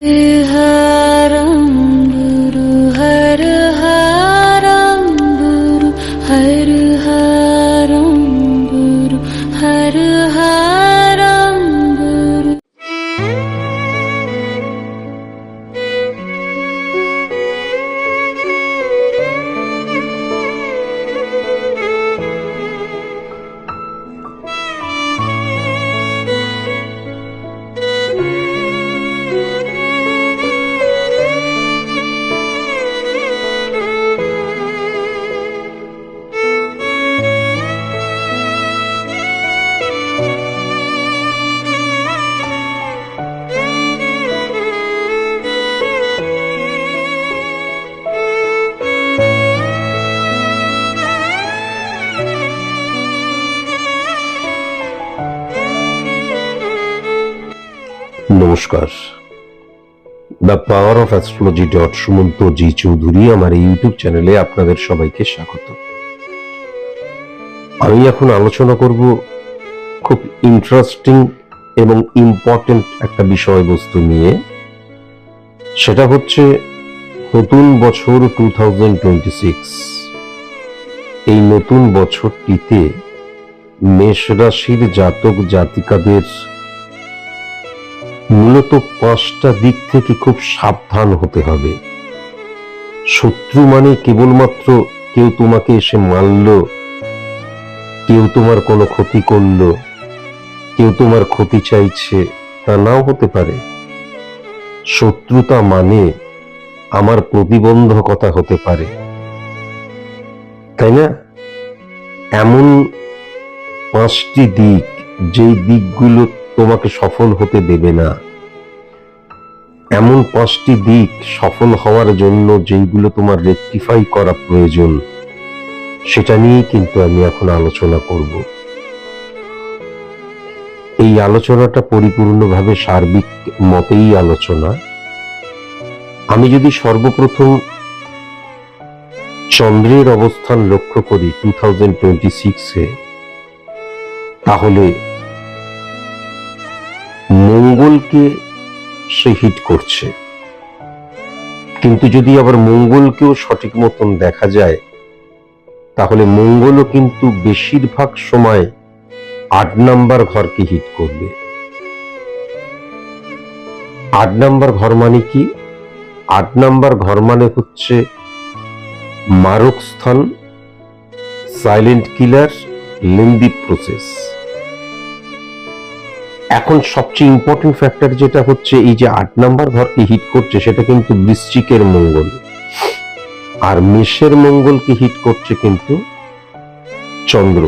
Yeah. নমস্কার। The power of astrology dot Sumanta G Chowdhury আমার এই ইউটিউব চ্যানেলে আপনাদের সবাইকে স্বাগত। আমি এখন আলোচনা করব খুব ইন্টারেস্টিং এবং ইম্পর্টেন্ট একটা বিষয়বস্তু নিয়ে। সেটা হচ্ছে নতুন বছর টু এই নতুন বছরটিতে মেষ রাশির জাতক জাতিকাদের মূলত পাঁচটা দিক থেকে খুব সাবধান হতে হবে। শত্রু মানে কেবলমাত্র কেউ তোমাকে এসে মারল, কেউ তোমার কোনো ক্ষতি করল, কেউ তোমার ক্ষতি চাইছে, তা নাও হতে পারে। শত্রুতা মানে আমার প্রতিবন্ধকতা হতে পারে। তাই না? এমন পাঁচটি দিক, যেই দিকগুলো তোমাকে সফল হতে দেবে না। এমন পাঁচটি দিক সফল হওয়ার জন্য যেইগুলো তোমার রেকটিফাই করা প্রয়োজন, সেটা নিয়েই কিন্তু আমি এখন আলোচনা করব। এই আলোচনাটা পরিপূর্ণভাবে সার্বিক মতেই আলোচনা। আমি যদি সর্বপ্রথম চন্দ্রের অবস্থান লক্ষ্য করি টু থাউজেন্ড টোয়েন্টি সিক্সে তাহলে মঙ্গলকে সে হিট করছে। কিন্তু যদি আবার মঙ্গলকেও সঠিক মতন দেখা যায়, তাহলে মঙ্গলও কিন্তু বেশিরভাগ সময় আট নাম্বার ঘরকে হিট করবে। আট নাম্বার ঘর মানে কি? আট নাম্বার ঘর মানে হচ্ছে মারক স্থান সাইলেন্ট কিলার লেন্দি প্রসেস এখন সবচেয়ে ইম্পর্টেন্ট ফ্যাক্টর যেটা হচ্ছে এই যে আট নাম্বার ঘরকে হিট করছে, সেটা কিন্তু বৃশ্চিকের মঙ্গল। আর মেষের মঙ্গলকে হিট করছে কিন্তু চন্দ্র।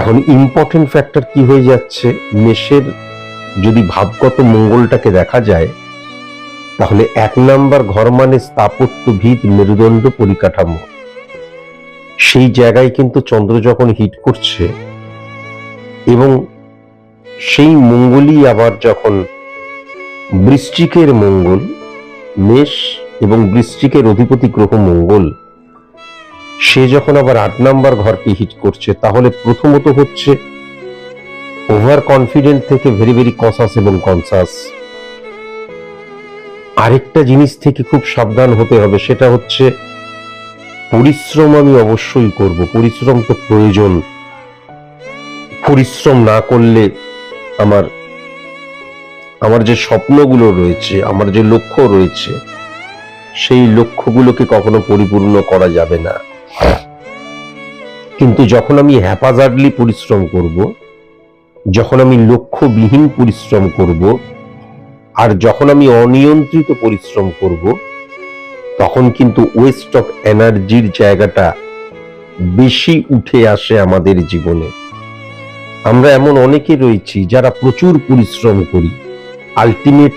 এখন ইম্পর্টেন্ট ফ্যাক্টর কি হয়ে যাচ্ছে? মেষের যদি ভাবগত মঙ্গলটাকে দেখা যায়, তাহলে এক নাম্বার ঘর মানে স্থাপত্য ভিত, মেরুদণ্ড পরিকাঠামো। সেই জায়গায় কিন্তু চন্দ্র যখন হিট করছে এবং সেই মঙ্গলই আবার যখন বৃশ্চিকের মঙ্গল, মেষ এবং বৃশ্চিকের অধিপতি গ্রহ মঙ্গল, সে যখন আবার আট নাম্বার ঘরকে হিট করছে, তাহলে প্রথমত হচ্ছে ওভার কনফিডেন্ট থেকে ভেরি ভেরি কসাস এবং কনসাস আরেকটা জিনিস থেকে খুব সাবধান হতে হবে, সেটা হচ্ছে পরিশ্রম আমি অবশ্যই করব, পরিশ্রম তো প্রয়োজন। পরিশ্রম না করলে আমার আমার যে স্বপ্নগুলো রয়েছে, আমার যে লক্ষ্য রয়েছে, সেই লক্ষ্যগুলোকে কখনো পরিপূর্ণ করা যাবে না। কিন্তু যখন আমি হ্যাপাজার্ডলি পরিশ্রম করব, যখন আমি লক্ষ্যবিহীন পরিশ্রম করব, আর যখন আমি অনিয়ন্ত্রিত পরিশ্রম করব, তখন কিন্তু ওয়েস্ট অফ এনার্জির জায়গাটা বেশি উঠে আসে আমাদের জীবনে। আমরা এমন অনেকে রয়েছি যারা প্রচুর পরিশ্রম করি। আলটিমেট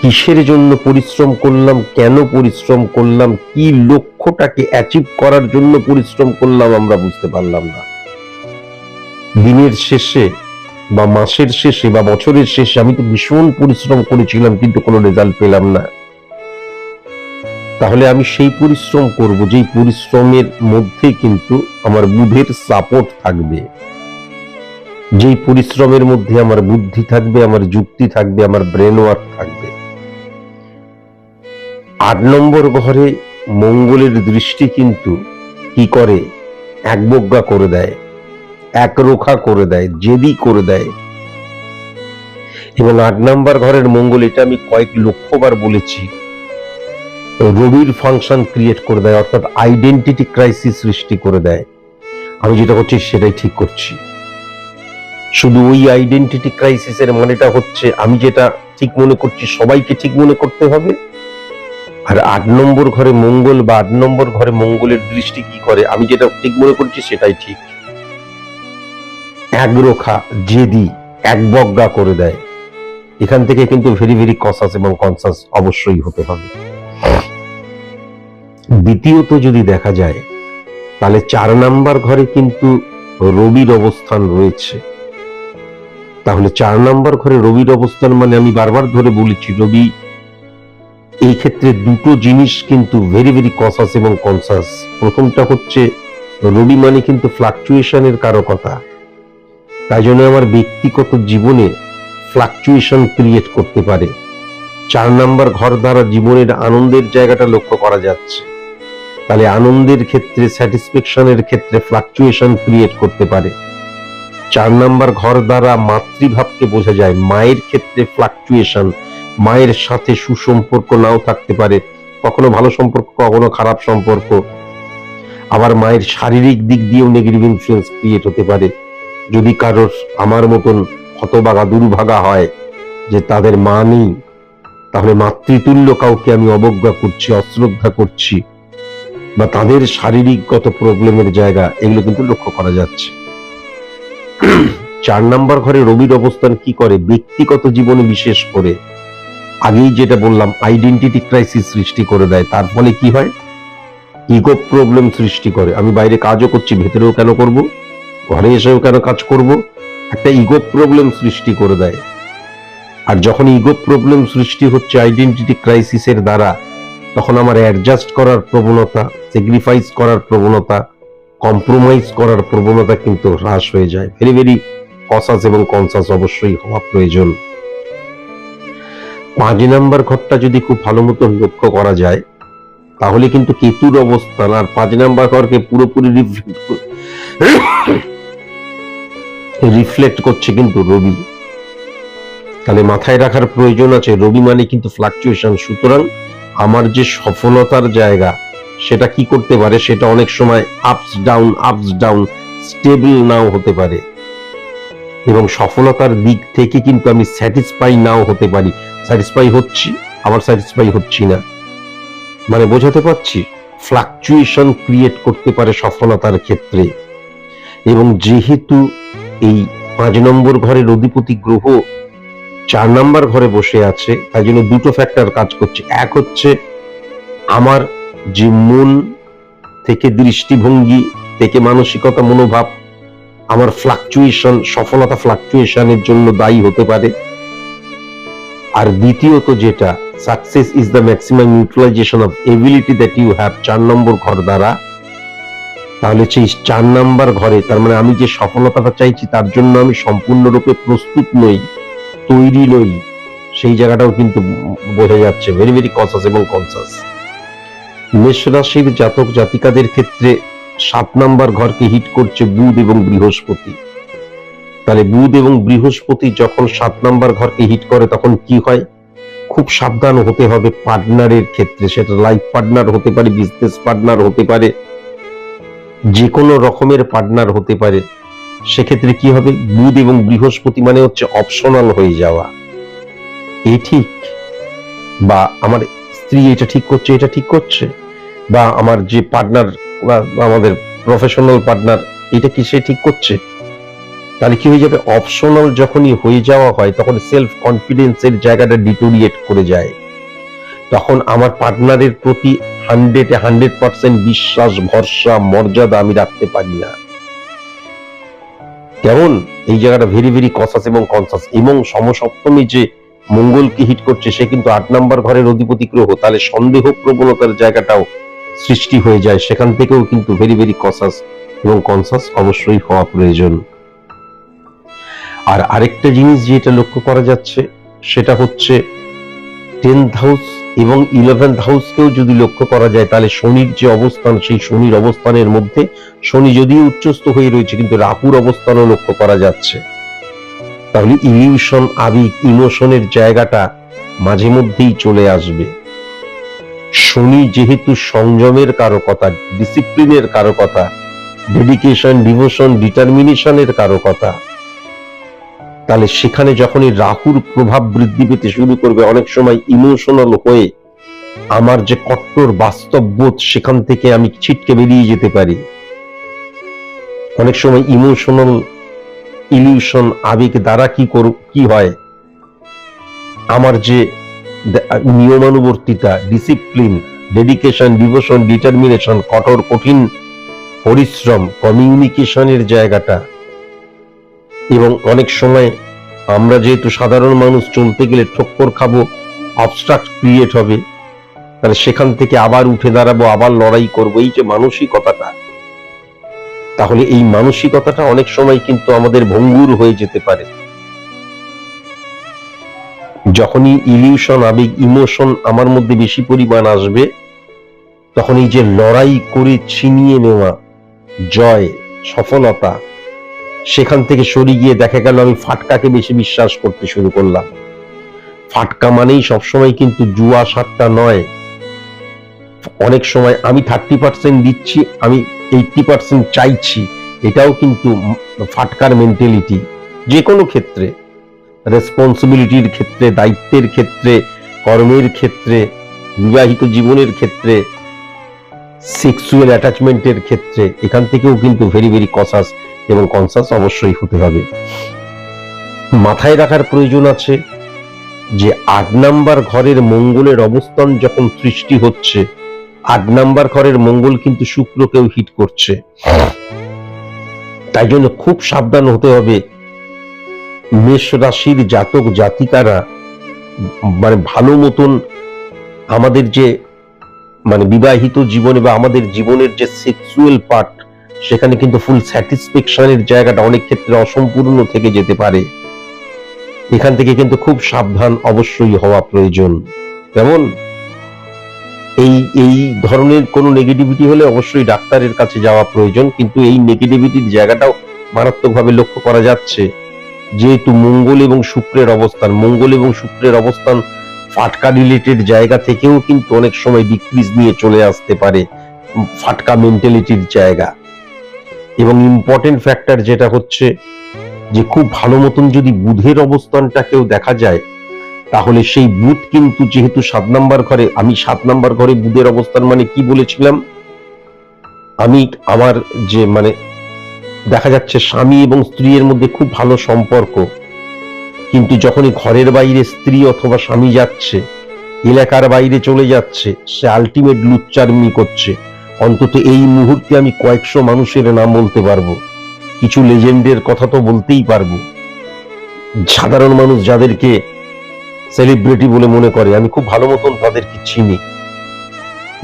কিসের জন্য পরিশ্রম করলাম, কেন পরিশ্রম করলাম, কি লক্ষ্যটাকে অ্যাচিভ করার জন্য পরিশ্রম করলাম আমরা বুঝতে পারলাম না। দিনের শেষে বা মাসের শেষে বা বছরের শেষে আমি তো ভীষণ পরিশ্রম করেছিলাম কিন্তু কোনো রেজাল্ট পেলাম না। তাহলে আমি সেই পরিশ্রম করব, যেই পরিশ্রমের মধ্যে কিন্তু আমার বুধের সাপোর্ট থাকবে। যেই পরিশ্রমের মধ্যে আমার বুদ্ধি থাকবে, আমার যুক্তি থাকবে, আমার ব্রেন ওয়ার্ক থাকবে। আট নম্বর ঘরে মঙ্গলের দৃষ্টি কিন্তু কি করে? একবজ্ঞা করে দেয় একরোখা করে দেয়, জেদি করে দেয়। এবং আট নম্বর ঘরের মঙ্গল, এটা আমি কয়েক লক্ষবার বলেছি, রবির ফাংশন ক্রিয়েট করে দেয়, অর্থাৎ আইডেন্টিটি ক্রাইসিস সৃষ্টি করে দেয়। আমি যেটা করছি সেটাই ঠিক করছি। শুধু ওই আইডেন্টিটি ক্রাইসিসের মানেটা হচ্ছে আমি যেটা ঠিক মনে করছি সবাইকে ঠিক মনে করতে হবে। আর আট নম্বর ঘরে মঙ্গল বা আট নম্বর ঘরে মঙ্গলের দৃষ্টি কি করে, আমি যেটা ঠিক মনে করছি সেটাই ঠিক। একরোখা জেদি একবজ্ঞা করে দেয়। এখান থেকে কিন্তু ভেরি ভেরি কসাস এবং কনসাস অবশ্যই হতে হবে। দ্বিতীয়ত যদি দেখা যায়, তাহলে চার নাম্বার ঘরে কিন্তু রবির অবস্থান রয়েছে। তাহলে চার নাম্বার ঘরে রবির অবস্থান মানে আমি বারবার ধরে বলেছি, রবি, এই ক্ষেত্রে দুটো জিনিস কিন্তু ভেরি ভেরি কসাস এবং কনসাস প্রথমটা হচ্ছে, রবি মানে কিন্তু ফ্লাকচুয়েশনের কারকতা তাই জন্য আমার ব্যক্তিগত জীবনে ফ্লাকচুয়েশন ক্রিয়েট করতে পারে। চার নাম্বার ঘর দ্বারা জীবনের আনন্দের জায়গাটা লক্ষ্য করা যাচ্ছে। তাহলে আনন্দের ক্ষেত্রে স্যাটিসফ্যাকশনের ক্ষেত্রে ফ্লাকচুয়েশন ক্রিয়েট করতে পারে। চার নাম্বার ঘর দ্বারা মাতৃভাবকে বোঝা যায়, মায়ের ক্ষেত্রে ফ্লাকচুয়েশন মায়ের সাথে সুসম্পর্ক নাও থাকতে পারে। কখনো ভালো সম্পর্ক, কখনো খারাপ সম্পর্ক। আবার মায়ের শারীরিক দিক দিয়েও নেগেটিভ ইনফ্লুয়েন্স ক্রিয়েট হতে পারে। যদি কারোর আমার মতন হতবাগা দুর্ভাগা হয় যে তাদের মা নেই, তাহলে মাতৃতুল্য কাউকে আমি অবজ্ঞা করছি, অশ্রদ্ধা করছি। বা তাদের শারীরিকগত প্রবলেমের জায়গা, এগুলো কিন্তু লক্ষ্য করা যাচ্ছে। চার নাম্বার ঘরে রবির অবস্থান কি করে? ব্যক্তিগত জীবনে বিশেষ করে। আগেই যেটা বললাম আইডেন্টিটি ক্রাইসিস সৃষ্টি করে দেয়। তার ফলে কি হয়? ইগো প্রবলেম সৃষ্টি করে। আমি বাইরে কাজও করছি, ভেতরেও কেন করব? ঘরে এসেও কেন কাজ করব? একটা ইগো প্রবলেম সৃষ্টি করে দেয়। আর যখন ইগো প্রবলেম সৃষ্টি হচ্ছে আইডেন্টিটি ক্রাইসিসের দ্বারা, তখন আমার অ্যাডজাস্ট করার প্রবণতা স্যাক্রিফাইস করার প্রবণতা কম্প্রোমাইজ করার প্রবণতা কিন্তু হ্রাস হয়ে যায়। ভেরি ভেরি কসাস এবং কনসাস অবশ্যই হওয়া প্রয়োজন। পাঁচ নাম্বার ঘরটা যদি খুব ভালো মতো লক্ষ্য করা যায়, তাহলে কিন্তু কেতুর অবস্থান আর পাঁচ নাম্বার ঘরকে পুরোপুরি রিফ্লেক্ট করছে কিন্তু রবি। তাহলে মাথায় রাখার প্রয়োজন আছে, রবি মানে কিন্তু ফ্লাকচুয়েশন সুতরাং আমার যে সফলতার জায়গা সেটা কি করতে পারে, সেটা অনেক সময় ups down ups down stable নাও হতে পারে। এবং সফলতার দিক থেকে কিন্তু আমি স্যাটিসফাই নাও হতে পারি। স্যাটিসফাই হচ্ছি, আবার স্যাটিসফাই হচ্ছি না। মানে বোঝাতে পারছি? ফ্লাকচুয়েশন ক্রিয়েট করতে পারে সফলতার ক্ষেত্রে। এবং যেহেতু এই পাঁচ নম্বর ঘরের অধিপতি গ্রহ চার নম্বর ঘরে বসে আছে, তাই জন্য দুটো ফ্যাক্টর কাজ করছে। এক হচ্ছে আমার যে মন থেকে দৃষ্টিভঙ্গি থেকে মানসিকতা মনোভাব, আমার ফ্লাকচুয়েশন সফলতা ফ্লাকচুয়েশনের জন্য দায়ী হতে পারে। আর দ্বিতীয়ত যেটা success is the maximum utilization of ability that you have চার নম্বর ঘর দ্বারা। তাহলে সেই চার নাম্বার ঘরে, তার মানে আমি যে সফলতাটা চাইছি, তার জন্য আমি সম্পূর্ণরূপে প্রস্তুত নই, তৈরি নই, সেই জায়গাটাও কিন্তু বোঝা যাচ্ছে ভেরি ভেরি কনসাস এবং কনসাস মেষ রাশির জাতক জাতিকাদের ক্ষেত্রে সাত নাম্বার ঘরকে হিট করছে বুধ এবং বৃহস্পতি। তাহলে বুধ এবং বৃহস্পতি যখন সাত নাম্বার ঘরকে হিট করে, তখন কি হয়? খুব সাবধান হতে হবে পার্টনারের ক্ষেত্রে। সেটা লাইফ পার্টনার হতে পারে, বিজনেস পার্টনার হতে পারে যে কোনো রকমের পার্টনার হতে পারে। সেক্ষেত্রে কি হবে? বুধ এবং বৃহস্পতি মানে হচ্ছে অপশনাল হয়ে যাওয়া। এ ঠিক? বা আমার স্ত্রী এটা ঠিক করছে, এটা ঠিক করছে? বা আমার যে পার্টনার বা আমাদের প্রফেশনাল পার্টনার এটা কি সে ঠিক করছে? তাহলে কি হয়ে যাবে? অপশনাল যখনই হয়ে যাওয়া হয়, তখন সেলফ কনফিডেন্সের জায়গাটা ডিটোরিয়েট করে যায়। তখন আমার পার্টনারের প্রতি হান্ড্রেডে হান্ড্রেড পার্সেন্ট বিশ্বাস, ভরসা, মর্যাদা আমি রাখতে পারি না। কেমন? এই জায়গাটা ভেরি ভেরি কসাস এবং কনসাস এবং সমসপ্তমী যে মঙ্গলকে হিট করছে, সে কিন্তু আট নাম্বার ঘরের অধিপতি গ্রহ। তাহলে সন্দেহ প্রবণতার জায়গাটাও সৃষ্টি হয়ে যায়, সেখান থেকেও কিন্তু ভেরি ভেরি কসাস এবং কনসাস অবশ্যই হওয়া প্রয়োজন। আর আরেকটা জিনিস যেটা লক্ষ্য করা যাচ্ছে, সেটা হচ্ছে টেন্থ হাউস এবং ইলেভেন্থ হাউসকেও যদি লক্ষ্য করা যায়, তাহলে শনির যে অবস্থান, সেই শনির অবস্থানের মধ্যে শনি যদিও উচ্চস্থ হয়ে রয়েছে, কিন্তু রাহুর অবস্থানও লক্ষ্য করা যাচ্ছে। তাহলে ইলিউশন আবেগ ইমোশনের জায়গাটা মাঝে মধ্যেই চলে আসবে। শনি যেহেতু সংযমের কারকতা ডিসিপ্লিনের কারকতা ডেডিকেশন ডিভোশন ডিটারমিনেশনের কারকতা, তাহলে সেখানে যখনই রাহুর প্রভাব বৃদ্ধি পেতে শুরু করবে, অনেক সময় ইমোশনাল হয়ে আমার যে কট্টর বাস্তববোধ সেখান থেকে আমি ছিটকে বেরিয়ে যেতে পারি। অনেক সময় ইমোশনাল ইলিউশন আবেগ দ্বারা কি কর, কি হয়? আমার যে নিয়মানুবর্তিতা ডিসিপ্লিন ডেডিকেশন ডিভোশন ডিটারমিনেশন কঠোর, কঠিন পরিশ্রম কমিউনিকেশনের জায়গাটা। এবং অনেক সময় আমরা যেহেতু সাধারণ মানুষ, চলতে গেলে ঠক্কর খাব অবস্ট্রাক্ট ক্রিয়েট হবে, তাহলে সেখান থেকে আবার উঠে দাঁড়াবো, আবার লড়াই করব, এই যে মানসিকতাটা। তাহলে এই মানসিকতাটা অনেক সময় কিন্তু আমাদের ভঙ্গুর হয়ে যেতে পারে। যখনই ইলিউশন আবেগ ইমোশন আমার মধ্যে বেশি পরিমাণ আসবে, তখন এই যে লড়াই করে ছিনিয়ে নেওয়া, জয়, সফলতা, সেখান থেকে সরে গিয়ে দেখা গেল আমি ফাটকাকে বেশি বিশ্বাস করতে শুরু করলাম। ফাটকা মানেই সবসময় কিন্তু জুয়া, সাতটা নয়। অনেক সময় আমি থার্টি পার্সেন্ট দিচ্ছি, আমি এইটটি পার্সেন্ট চাইছি, এটাও কিন্তু ফাটকার মেন্টালিটি যে কোনো ক্ষেত্রে। রেসপন্সিবিলিটির ক্ষেত্রে, দায়িত্বের ক্ষেত্রে, কর্মের ক্ষেত্রে, বিবাহিত জীবনের ক্ষেত্রে সেক্সুয়াল অ্যাটাচমেন্টের ক্ষেত্রে, এখান থেকেও কিন্তু ভেরি ভেরি কসাস এবং কনসাস অবশ্যই হতে হবে। মাথায় রাখার প্রয়োজন আছে যে আট নাম্বার ঘরের মঙ্গলের অবস্থান যখন সৃষ্টি হচ্ছে, আট নাম্বার ঘরের মঙ্গল কিন্তু শুক্রকেও হিট করছে। তাই জন্য খুব সাবধান হতে হবে মেষ রাশির জাতক জাতিকারা মানে ভালো মতন আমাদের যে মানে বিবাহিত জীবনে বা আমাদের জীবনের যে সেক্সুয়াল পার্ট সেখানে কিন্তু ফুল স্যাটিসফ্যাকশনের জায়গাটা অনেক ক্ষেত্রে অসম্পূর্ণ থেকে যেতে পারে। এখান থেকে কিন্তু খুব সাবধান অবশ্যই হওয়া প্রয়োজন। যেমন এই এই ধরনের কোনো নেগেটিভিটি হলে অবশ্যই ডাক্তারের কাছে যাওয়া প্রয়োজন, কিন্তু এই নেগেটিভিটির জায়গাটাও মারাত্মকভাবে লক্ষ্য করা যাচ্ছে। যেহেতু মঙ্গল এবং শুক্রের অবস্থান, মঙ্গল এবং শুক্রের অবস্থান ফাটকা রিলেটেড জায়গা থেকেও কিন্তু অনেক সময় ডিক্রিজ নিয়ে চলে আসতে পারে ফাটকা মেন্টালিটির জায়গা। এবং ইম্পর্টেন্ট ফ্যাক্টর যেটা হচ্ছে যে খুব ভালো মতন যদি বুধের অবস্থানটাকেও দেখা যায়, তাহলে সেই বুধ কিন্তু যেহেতু সাত নাম্বার ঘরে, আমি সাত নাম্বার ঘরে বুধের অবস্থান মানে কি বলেছিলাম? আমি আমার যে মানে দেখা যাচ্ছে স্বামী এবং স্ত্রীর মধ্যে খুব ভালো সম্পর্ক। কিন্তু যখনই ঘরের বাইরে স্ত্রী অথবা স্বামী যাচ্ছে, এলাকার বাইরে চলে যাচ্ছে, সে আলটিমেট লুচ্চারমি করছে। অন্তত এই মুহূর্তে আমি কয়েকশো মানুষের নাম বলতে পারব। কিছু লেজেন্ডের কথা তো বলতেই পারব। সাধারণ মানুষ যাদেরকে সেলিব্রিটি বলে মনে করে, আমি খুব ভালো মতন তাদেরকে চিনি।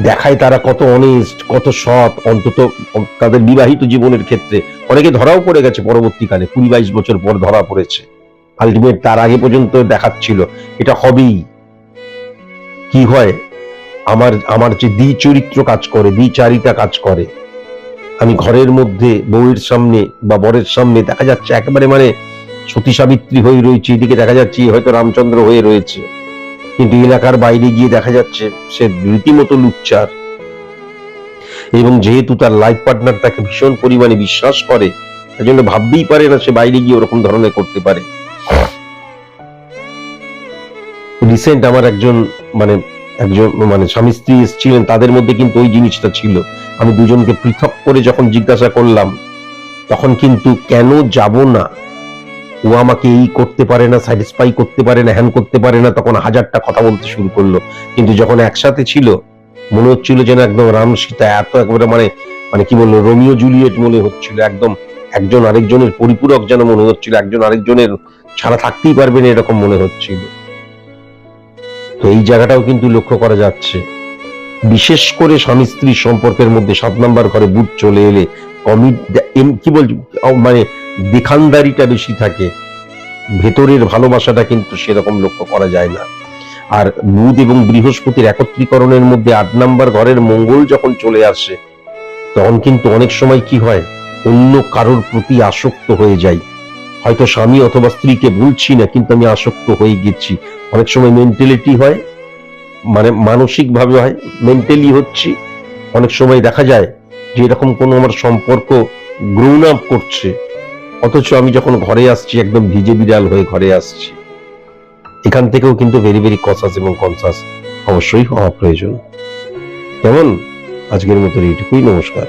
দেখায় তারা কত অনেস্ট কত সৎ, অন্তত তাদের বিবাহিত জীবনের ক্ষেত্রে। অনেকে ধরাও পড়ে গেছে পরবর্তীকালে, কুড়ি বাইশ বছর পর ধরা পড়েছে। আলটিমেট তার আগে পর্যন্ত দেখাচ্ছিল, এটা হবেই। কি হয়? আমার আমার যে দ্বি চরিত্র কাজ করে, দ্বিচারিতা কাজ করে। আমি ঘরের মধ্যে, বউয়ের সামনে বা বরের সামনে দেখা যাচ্ছে একেবারে মানে সতী সাবিত্রী হয়ে রয়েছে, এদিকে দেখা যাচ্ছে হয়তো রামচন্দ্র হয়ে রয়েছে। কিন্তু এলাকার বাইরে গিয়ে দেখা যাচ্ছে সে রীতিমতো লুচ্চার। এবং যেহেতু তার লাইফ পার্টনার তাকে ভীষণ পরিমাণে বিশ্বাস করে তাই জন্য ভাবতেই পারে না সে বাইরে গিয়ে ওরকম ধরনের করতে পারে। রিসেন্ট আমার একজন মানে একজন মানে স্বামী স্ত্রী এসেছিলেন, তাদের মধ্যে কিন্তু ওই জিনিসটা ছিল। আমি দুজনকে পৃথক করে যখন জিজ্ঞাসা করলাম, তখন কিন্তু কেন যাব না? ও আমাকে এই করতে পারে না স্যাটিসফাই করতে পারে না, হ্যান করতে পারে না, তখন হাজারটা কথা বলতে শুরু করল। কিন্তু যখন একসাথে ছিল, মনে হচ্ছিল যেন একদম রাম সীতা এত একবারে মানে মানে কি বলল রোমিও জুলিয়েট মনে হচ্ছিল, একদম একজন আরেকজনের পরিপূরক যেন মনে হচ্ছিল, একজন আরেকজনের ছাড়া থাকতেই পারবে না এরকম মনে হচ্ছিল। তো এই জায়গাটাও কিন্তু লক্ষ্য করা যাচ্ছে। বিশেষ করে স্বামী স্ত্রীর সম্পর্কের মধ্যে সাত নাম্বার ঘরে বুট চলে এলে কমি এম- কি বল মানে দেখানদারিটা বেশি থাকে, ভেতরের ভালোবাসাটা কিন্তু সেরকম লক্ষ্য করা যায় না। আর বুধ এবং বৃহস্পতির একত্রীকরণের মধ্যে আট নাম্বার ঘরের মঙ্গল যখন চলে আসে, তখন কিন্তু অনেক সময় কি হয়, অন্য কারোর প্রতি আসক্ত হয়ে যাই। হয়তো স্বামী অথবা স্ত্রীকে বলছি না, কিন্তু আমি আসক্ত হয়ে গেছি। অনেক সময় মেন্টালিটি হয় মানে মানসিক ভাবে হয় মেন্টালি হচ্ছি। অনেক সময় দেখা যায় যে এরকম কোনো আমার সম্পর্ক গ্রোন আপ করছে। অথচ আমি যখন ঘরে আসছি, একদম ভিজে বিড়াল হয়ে ঘরে আসছি। এখান থেকেও কিন্তু ভেরি ভেরি কসাস এবং কনসাস অবশ্যই হওয়া প্রয়োজন। কেমন? আজকের মতো এইটুকুই, নমস্কার।